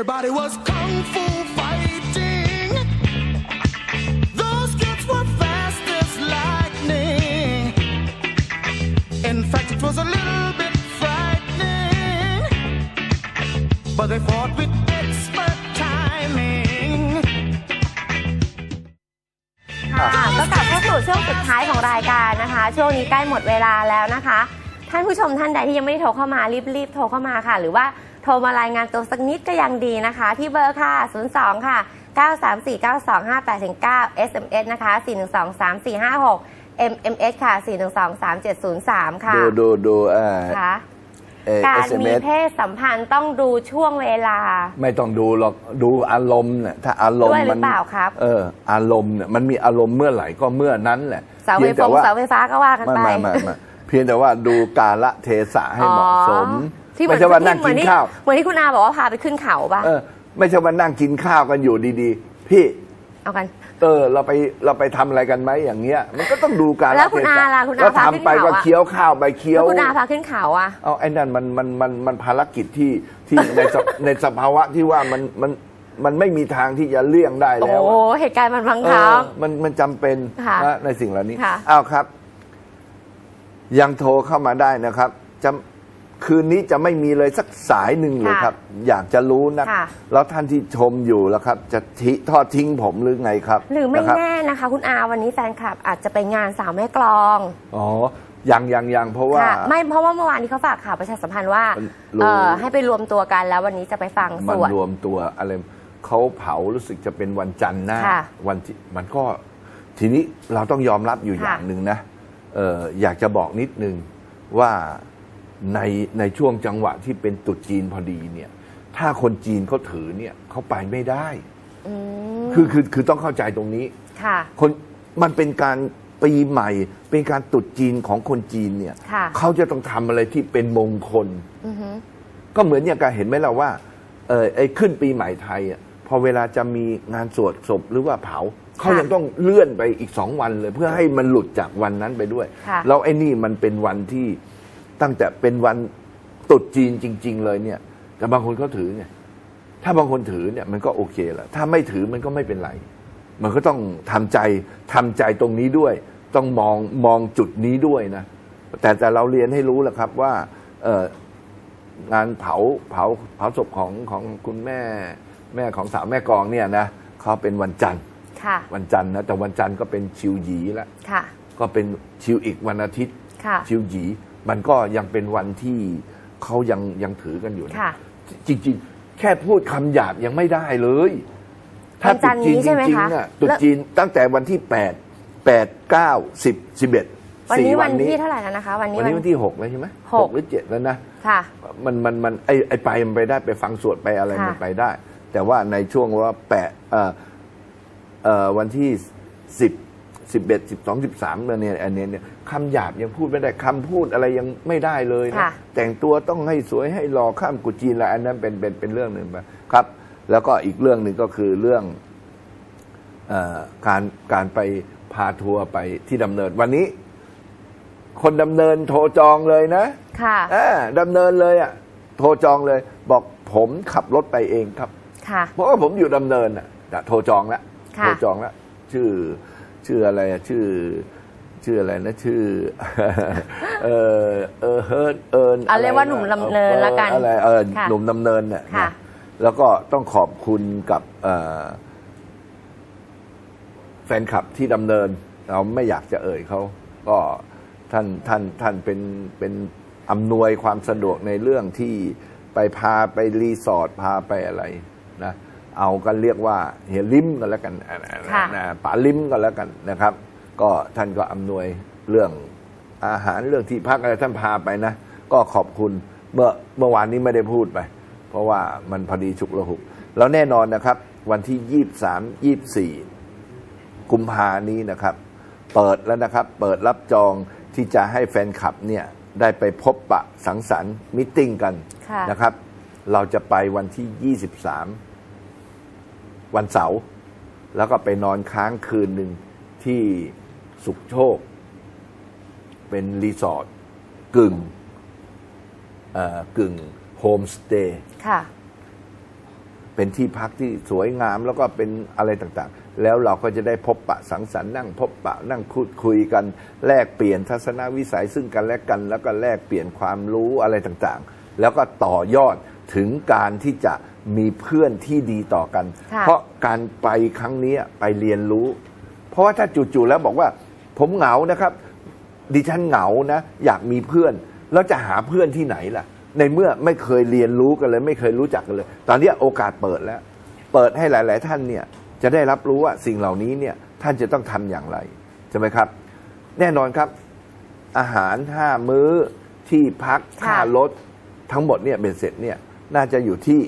Everybody was kung fu fighting. Those kids were fast as lightning. In fact, it was a little bit frightening. But they fought with expert timing. ค่ะ ก็กลับเข้าสู่ช่วงสุดท้ายของรายการนะคะ ช่วงนี้ใกล้หมดเวลาแล้วนะคะ ท่านผู้ชมท่านใดที่ยังไม่ได้โทรเข้ามารีบๆโทรเข้ามาค่ะ หรือว่า โทรมารายงานตัวสักนิดก็ยังดีนะคะ ที่เบอร์ค่ะ 02 ค่ะ 9349258-9 SMS นะคะ4123456 MMS ค่ะ4123703 ค่ะ ดูดูดูเอ่อค่ะเอ่อการมี SMS เพศสัมพันธ์ต้องดูช่วงเวลา ไม่ต้องดูหรอกดูอารมณ์เนี่ยถ้าอารมณ์ด้วยหรือมันเปล่าครับ เออ อารมณ์เนี่ยมันมีอารมณ์เมื่อไหร่ก็เมื่อนั้นแหละเสาไฟพียงฟแต่งว่า เสาไฟฟ้าก็ว่ากันไม่ไป ไม่ไม่ไม่เพียงแต่ว่าดูกาละเทศะให้เหมาะสม อ๋อ ที่เหมืไม่อนใช่ว่านั่งเหมืกิอนนที่ข้าว เหมือนที่คุณอาบอกว่าพาไปขึ้นเขาปะเออ ไม่ใช่ว่านั่งกินข้าวกันอยู่ดีๆ พี่ เอากัน เออ เราไปเราไปทำอะไรกันไหมอย่างเงี้ย มันก็ต้องดูกาแล้ละวคุณเทอาศะล่ะคุณอาแล้วพาทำขึ้นไปเขาก็อะ เคี้ยวข้าวไปเคี้ยแล้ววคุณอาพาขึ้นเขาอะเอาไอ้นั่นมันมันมันมันภารกิจที่ที่ ในสภในสภาวะที่ว่ามันมันมันไม่มีทางที่จะเลี่ยงได้โอ้แล้วโหอะเหตุการณ์มันบังเอคัอบ มันมันจำเป็นค่ะนะในสิ่งเหล่านี้ค่ะ อ้าวครับ ยังโทรเข้ามาได้นะครับจะ คืนนี้จะไม่มีเลยสักสายหนึ่งเลยครับ อยากจะรู้นะค่ะแล้วท่านที่ชมอยู่แล้วครับ จะทิทอดทิ้งผมหรือไงครับ หรือไม่นะคบแน่นะคะ คุณอาวันนี้แฟนคลับ อาจจะไปงานสาวแม่กลองอ๋อยังยังยังเพราะว่าค่ะไม่เพราะว่าเมื่อวานนี้เขาฝากข่าวประชาสัมพันธ์ว่ามันรู้เอ่อให้ไปรวมตัวกันแล้ววันนี้จะไปฟังสมันวดรวมตัวอะไรเขาเผารู้สึกจะเป็นวันจันทร์หน้าค่ะวันที่มันก็ทีนี้เราต้องยอมรับอยู่ค่ะอย่างหนึ่งนะเอออยากจะบอกนิดนึงว่า ในในช่วงจังหวะที่เป็นตรุษจีนพอดีเนี่ย ถ้าคนจีนเขาถือเนี่ยเขาไปไม่ได้ อืมคือคือคือต้องเข้าใจตรงนี้ ค่ะ คนมันเป็นการปีใหม่ เป็นการตรุษจีนของคนจีนเนี่ยค่ะ เขาจะต้องทำอะไรที่เป็นมงคล อือฮึก็เหมือนอย่างการเห็นไหมเราว่าเออไอ้ขึ้นปีใหม่ไทยอะพอเวลาจะมีงานสวดศพหรือว่าเผาเขายังต้องเลื่อนไปอีกสองวันเลย เพื่อให้มันหลุดจากวันนั้นไปด้วย ค่ะ แล้วไอ้นี่มันเป็นวันที่ ตั้งแต่เป็นวันตรุษจีนจริง ๆ เลยเนี่ย แต่บางคนเขาถือไงถ้าบางคนถือเนี่ยมันก็โอเคแหละถ้าไม่ถือมันก็ไม่เป็นไร มันก็ต้องทำใจทำใจตรงนี้ด้วย ต้องมองมองจุดนี้ด้วยนะแต่แต่เราเรียนให้รู้แหละครับว่าเอองานเผาเผาเผาศพของของคุณแม่แม่ของสาวแม่กองเนี่ยนะเขาเป็นวันจันทร์ค่ะวันจันทร์นะแต่วันจันทร์ก็เป็นชิวหยีแล้วค่ะก็เป็นชิวอีกวันอาทิตย์ค่ะชิวหยี มันก็ยังเป็นวันที่เขายังยังถือกันอยู่นะค่ะ จริง ๆ แค่พูดคำหยาบยังไม่ได้เลยวันจันทร์นี้ใช่ไหมจริงคะๆน่ะตรุษแล้ว จีนตั้งแต่วันที่แปดแปดเก้าสิบสิบเอ็ดวันสี่นี้วัวันนนี้ที่เท่าไหร่แล้วนะคะ วันนี้วันนี้วันที่หกแล้วใช่ไหมหก หรือเจ็ดแล้วนะ ค่ะ มันมันมันไอไอไปมันไปได้ไปฟังสวดไปอะไรค่ะมันไปได้ แต่ว่าในช่วงว่าแปดเอ่อเอ่อวันที่สิบ สิบเอ็ดสิบสองสิบสามเนี่ยอันเนี้ยเนี่ยคำหยาบยังพูดไม่ได้คำพูดอะไรยังไม่ได้เลยนะค่ะแต่งตัวต้องให้สวยให้หล่อข้ามกุจีนอะไรอันนั้นเป็นเป็นเป็นเรื่องหนึ่งไปครับ แล้วก็อีกเรื่องหนึ่งก็คือเรื่องเออการการไปพาทัวร์ไปที่ดำเนินวันนี้ คนดำเนินโทรจองเลยนะ ค่ะ อ่าดำเนินเลยอะโทรจองเลย บอกผมขับรถไปเองครับ ค่ะ เพราะว่าผมอยู่ดำเนินอะแต่โทรจองแล้วค่ะ โทรจองแล้วชื่อ ชื่ออะไรอะชื่อ ชื่ออะไรนะชื่อ เออเออเฮิร์ตเอิญเอาเรียกว่าหนุ่มดำเนินละกันอะไรเออค่ะหนุ่มดำเนินเนี่ยค่ะ นะแล้วก็ต้องขอบคุณกับเอ่อแฟนคลับที่ดำเนิน เราไม่อยากจะเอ่ยเขาก็ท่านท่านท่านเป็นเป็นอำนวยความสะดวกในเรื่องที่ไปพาไปรีสอร์ทพาไปอะไรนะ เอากันเรียกว่าเฮียลิมกันแล้วกันอ่าค่ะนะป๋าลิมกันแล้วกันนะครับ ก็ท่านก็อำนวยเรื่องอาหารเรื่องที่พักอะไรท่านพาไปนะ ก็ขอบคุณเมื่อเมื่อวานนี้ไม่ได้พูดไป เพราะว่ามันพอดีฉุกละหุก แล้วแน่นอนนะครับ วันที่ยี่สามยี่สี่กุมภานี้นะครับ เปิดแล้วนะครับ เปิดรับจองที่จะให้แฟนคลับเนี่ยได้ไปพบปะสังสรรค์มิทติ้งกันค่ะนะครับ เราจะไปวันที่ 23 วันเสาร์แล้วก็ไปนอนค้างคืนหนึ่งที่สุขโชค เป็นรีสอร์ทกึ่งเอ่อกึ่งโฮมสเตย์ค่ะไปเป็นที่พักที่สวยงามแล้วก็เป็นอะไรต่างๆ แล้วเราก็จะได้พบปะสังสรรค์นั่งพบปะนั่งพูดคุยกัน แลกเปลี่ยนทัศนวิสัยซึ่งกันและกัน แล้วก็แลกเปลี่ยนความรู้อะไรต่างๆ แล้วก็ต่อยอดถึงการที่จะ มีเพื่อนที่ดีต่อกัน ค่ะ เพราะการไปครั้งนี้ไปเรียนรู้ เพราะว่าถ้าจู่ๆแล้วบอกว่า ผมเหงานะครับ ดิฉันเหงานะ อยากมีเพื่อน แล้วจะหาเพื่อนที่ไหนล่ะ ในเมื่อไม่เคยเรียนรู้กันเลย ไม่เคยรู้จักกันเลย ตอนนี้โอกาสเปิดแล้ว เปิดให้หลาย ๆ ท่านเนี่ยจะได้รับรู้ว่าสิ่งเหล่านี้เนี่ยท่านจะต้องทำอย่างไรใช่ไหมครับ แน่นอนครับ อาหารห้ามื้อที่พักค่ะ ค่ารถทั้งหมดเนี่ยเบ็ดเสร็จเนี่ยน่าจะอยู่ที่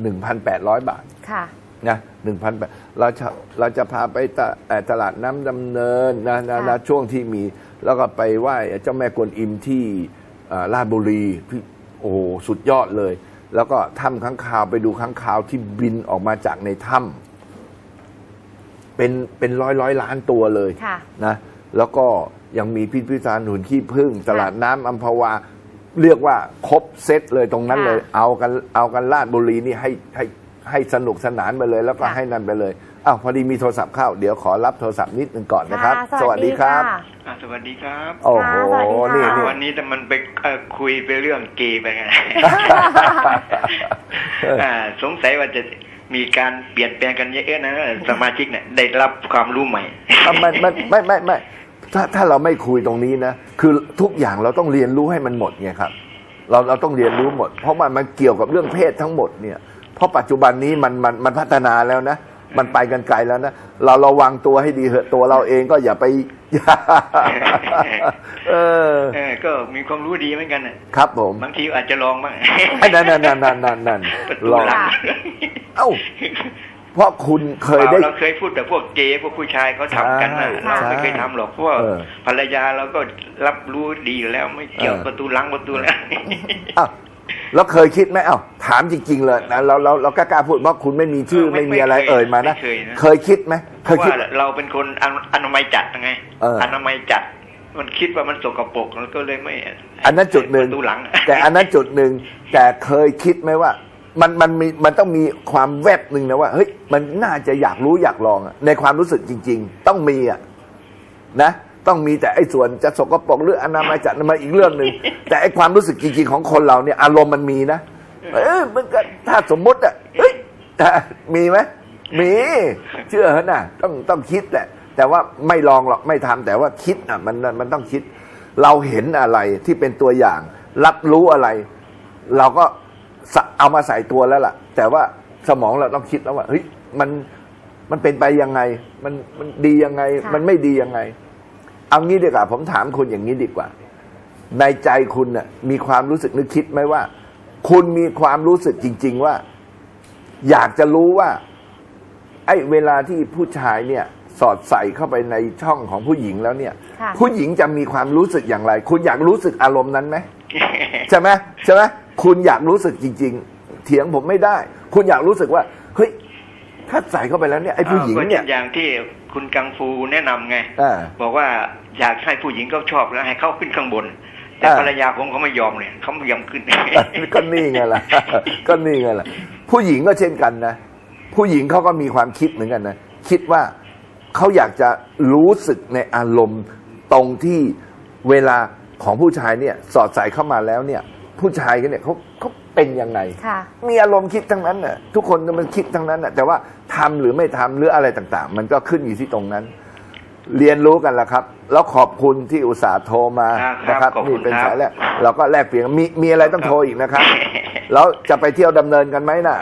1,800 บาทค่ะ นะหนึ่งพันเราจะเราจะพาไปตะเอ่อตลาดน้ำดำเนินนะนะค่ะนะช่วงที่มี แล้วก็ไปไหว้เจ้าแม่กวนอิมที่เอ่อราชบุรีที่โอ้โหสุดยอดเลย แล้วก็ถ้ำข้างคาวไปดูข้างคาวที่บินออกมาจากในถ้ำเป็นเป็นร้อยร้อยล้านตัวเลย ค่ะ นะแล้วก็ยังมีพิพิธภัณฑ์หุ่นขี้ผึ้งตลาดน้ำอัมพวา เรียกว่าครบเซตเลยตรงนั้นค่ะเลย เอากันเอากันลาดบุรีนี่ให้ให้ให้สนุกสนานไปเลย แล้วก็ค่ะให้นั่นไปเลยอ้าวพอดีมีโทรศัพท์เข้า เดี๋ยวขอรับโทรศัพท์นิดหนึ่งก่อนนะครับ ค่ะสวัสดีครับค่ะอะสวัสดีครับโอ้โหค่ะสวัสดีนี่ค่ะนี่ วันนี้แต่มันไปเอ่อคุยไปเรื่องเกย์ไปไง อ่าสงสัยว่าจะมีการเปลี่ยนแปลงกันเยอะๆนะสมาชิกเนี่ยได้รับความรู้ใหม่ อะไม่ไม่ไม่ไม่ไม่ ถ้าถ้าเราไม่คุยตรงนี้นะ คือทุกอย่างเราต้องเรียนรู้ให้มันหมดไงครับ เราเราต้องเรียนรู้หมด เพราะมันมันเกี่ยวกับเรื่องเพศทั้งหมดเนี่ย เพราะปัจจุบันนี้มันมันมันพัฒนาแล้วนะ มันไปกันไกลแล้วนะ เราระวังตัวให้ดีเถอะตัวเราเองก็อย่าไปเออเออก็มีความรู้ดีเหมือนกันน่ะครับผมบางทีอาจจะลองบ้างไอ้นั่นนั่นนั่นนั่นนั่นนั่นประตูลองหลังเอ้า เพราะคุณเคยได้ เราเคยพูดแต่พวกเกย์พวกผู้ชายเขาทำกันนะใช่เราไม่เคยทำหรอกเพราะว่าเออภรรยาเราก็รับรู้ดีอยู่แล้วไม่เกี่ยวเออประตูหลังประตูแล้วอ้าวแล้วเคยคิดไหมอ้าวถามจริง ๆ เลยนะเราเราเรากล้าๆพูดว่าคุณไม่มีชื่อเออไม่ไม่มีอะไรไม่เคยเอ่ยมานะไม่เคยนะเคยคิดไหมเพเคยราะคิดว่าเราเป็นคนอนาอนามัยจัดไงเอออนามัยจัดมันคิดว่ามันสกปรกแล้วก็เลยไม่ อันนั้นจุดหนึ่งประตูหลังแต่อันนั้นจุดหนึ่งแต่เคยคิดไหมว่า มันมันมีมันต้องมีความแวบหนึ่งนะว่าเฮ้ยมันน่าจะอยากรู้อยากลองอะในความรู้สึกจริง ๆ ต้องมีอะนะ ต้องมีแต่ไอ้ส่วนจะสกปรกหรืออนามัยจัดมันอีกเรื่องหนึ่งแต่ไอ้ความรู้สึกจริง ๆ ของคนเราเนี่ย อารมณ์มันมีนะเออมันก็ถ้าสมมติอะเฮ้ยมีไหมมี เชื่อเหรอน่ะ ต้องต้องคิดแหละ แต่ว่าไม่ลองหรอกไม่ทำแต่ว่าคิดอะมันมันต้องคิด เราเห็นอะไรที่เป็นตัวอย่าง รับรู้อะไร เราก็ เอามาใส่ตัวแล้วล่ะ แต่ว่าสมองเราต้องคิดแล้วว่าเฮ้ยมันมันเป็นไปยังไง มันมันดียังไง ค่ะ มันไม่ดียังไง เอางี้ดีกว่าผมถามคุณอย่างนี้ดีกว่า ในใจคุณน่ะมีความรู้สึกนึกคิดไหมว่า คุณมีความรู้สึกจริง ๆ ว่า อยากจะรู้ว่า ไอ้เวลาที่ผู้ชายเนี่ย สอดใส่เข้าไปในช่องของผู้หญิงแล้วเนี่ย ค่ะ ผู้หญิงจะมีความรู้สึกอย่างไร คุณอยากรู้สึกอารมณ์นั้นไหม ใช่ไหมใช่ไหม คุณอยากรู้สึกจริง ๆ เถียงผมไม่ได้ คุณอยากรู้สึกว่าเฮ้ยถ้าใส่เข้าไปแล้วเนี่ยไอ้ผู้หญิงก็เนี่ยอย่างที่คุณกังฟูแนะนำไงอ่าบอกว่าอยากให้ผู้หญิงเขาชอบแล้วให้เขาขึ้นข้างบน แต่อ่าภรรยาผมเขาไม่ยอมเลยเขาไม่ยอมขึ้นก็นี่ไงล่ะก็นี่ไงล่ะผู้หญิงก็เช่นกันนะผู้หญิงเขาก็มีความคิดเหมือนกันนะคิดว่าเขาอยากจะรู้สึกในอารมณ์ตรงที่เวลาของผู้ชายเนี่ย สอดใส่เข้ามาแล้วเนี่ย ผู้ชายกันเนี่ยเขาเขาเป็นยังไง ค่ะ มีอารมณ์คิดทั้งนั้นน่ะทุกคนมันคิดทั้งนั้นน่ะแต่ว่าทำหรือไม่ทำหรืออะไรต่างๆ มันก็ขึ้นอยู่ที่ตรงนั้น เรียนรู้กันละครับ แล้วขอบคุณที่อุตส่าห์โทรมาครับนะครับขอบคุนี่ณเป็นครับ สายแรกเราก็แลกเปลี่ยนมีมีอะไรต้องโทรอีกนะครับ แล้วจะไปเที่ยวดำเนินกันไหมน่ะ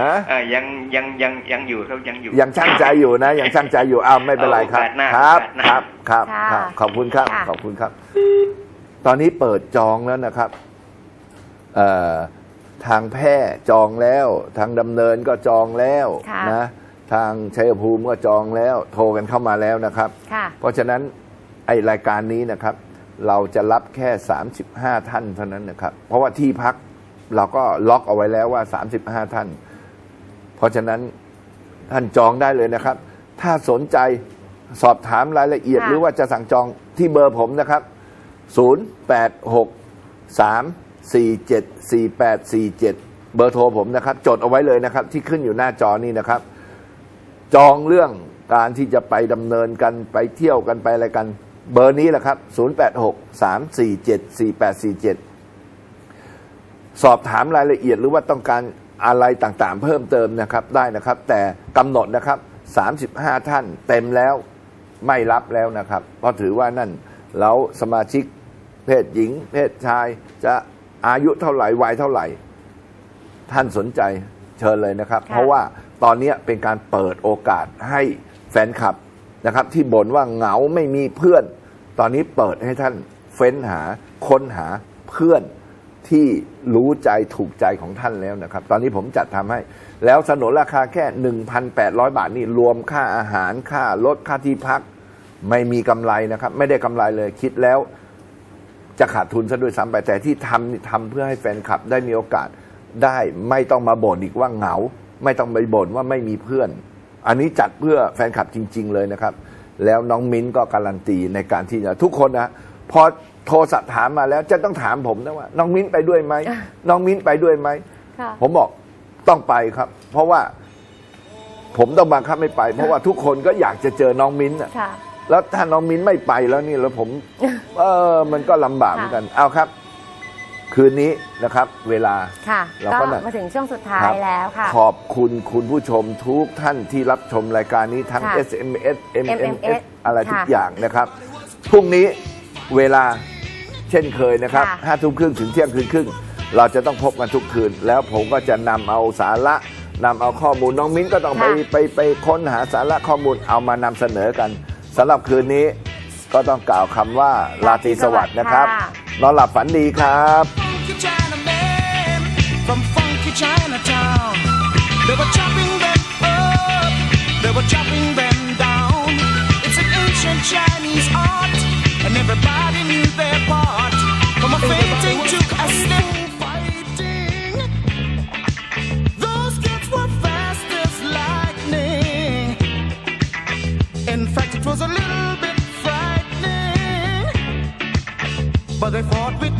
ฮะเออยังยังยังยังอยู่เขายังอยู่ ยังช่างใจอยู่นะยังช่างใจอยู่อ้าวไม่เป็นไรครับ เอาโอกาสหน้าครับโอกาสหน้าครับครับค่ะครับขอบคุณครับ ค่ะ ขอบคุณครับ ตอนนี้เปิดจองแล้วนะครับเอ่อ ทางแพร่จองแล้ว ทางดำเนินก็จองแล้วค่ะนะทางชัยภูมิก็จองแล้ว โทรกันเข้ามาแล้วนะครับค่ะเพราะฉะนั้นไอรายการนี้นะครับ เราจะรับแค่ 35 ท่านเท่านั้นนะครับ เพราะว่าที่พักเราก็ล็อกเอาไว้แล้วว่า 35 ท่าน เพราะฉะนั้นท่านจองได้เลยนะครับ ถ้าสนใจสอบถามรายละเอียดค่ะหรือว่าจะสั่งจองที่เบอร์ผมนะครับ 086 347 47 48 47 เบอร์โทรผมนะครับ จดเอาไว้เลยนะครับ ที่ขึ้นอยู่หน้าจอนี่นะครับ จองเรื่องการที่จะไปดำเนินกันไปเที่ยวกันไปอะไรกัน เบอร์นี้แหละครับ 086 347 4847 สอบถามรายละเอียดหรือว่าต้องการอะไรต่างๆ เพิ่มเติมนะครับได้นะครับ แต่กำหนดนะครับ 35 ท่านเต็มแล้วไม่รับแล้วนะครับ เพราะถือว่านั่นแล้วสมาชิกเพศหญิง เพศชายจะ อายุเท่าไหร่วัยเท่าไหร่ ท่านสนใจเชิญเลยนะครับค่ะเพราะว่าตอนนี้เป็นการเปิดโอกาสให้แฟนคลับนะครับ ที่บ่นว่าเหงาไม่มีเพื่อน ตอนนี้เปิดให้ท่านเฟ้นหาค้นหาเพื่อนที่รู้ใจถูกใจของท่านแล้วนะครับ ตอนนี้ผมจัดทำให้ แล้วสนนราคาแค่ 1,800 บาทนี่รวมค่าอาหารค่ารถค่าที่พัก ไม่มีกำไรนะครับ ไม่ได้กำไรเลยคิดแล้ว จะขาดทุนซะด้วยซ้ำไปแต่ที่ทำนี่ทำเพื่อให้แฟนคลับได้มีโอกาสได้ไม่ต้องมาบ่นอีกว่าเหงา ไม่ต้องไปบ่นว่าไม่มีเพื่อน อันนี้จัดเพื่อแฟนคลับจริง ๆ เลยนะครับ แล้วน้องมิ้นก็การันตีในการที่จะทุกคนนะพอโทรศัพท์ถามมาแล้วจะต้องถามผมนะว่า น้องมิ้นไปด้วยไหมน้องมิ้นไปด้วยไหมค่ะผมบอกต้องไปครับ เพราะว่าผมต้องบังคับไม่ไป เพราะว่าทุกคนก็อยากจะเจอน้องมิ้นท์อะค่ะ แล้วถ้าน้องมิ้นไม่ไปแล้วนี่แล้วผม เออมันก็ลำบากเหมือนกัน เอาครับ คืนนี้นะครับ เวลา ค่ะเราก็ก็น่ะมาถึงช่วงสุดท้าครัยบแล้วค่ะ ขอบคุณคุณผู้ชมทุกท่านที่รับชมรายการนี้ทั้ง ค่ะ SMS MMS MMS อะไรทุกค่ะอย่างนะครับพรุ่งนี้เวลาเช่นเคยนะครับค่ะ ห้าทุ่มครึ่งถึงเที่ยงคืนครึ่งเราจะต้องพบกันทุกคืน แล้วผมก็จะนำเอาสาระนำเอาข้อมูลน้องมิ้นก็ต้องไปค่ะ ไปไปค้นหาสาระข้อมูลเอามานำเสนอกัน สำหรับคืนนี้ก็ต้องกล่าวคำว่าราตรีสวัสดิ์นะครับ ค่ะ นอนหลับฝันดีครับ funky Chinaman from funky Chinatown. They were chopping them up, they were chopping them down. It's an ancient Chinese art, and everybody knew their part. From a fainting to a step But they fought with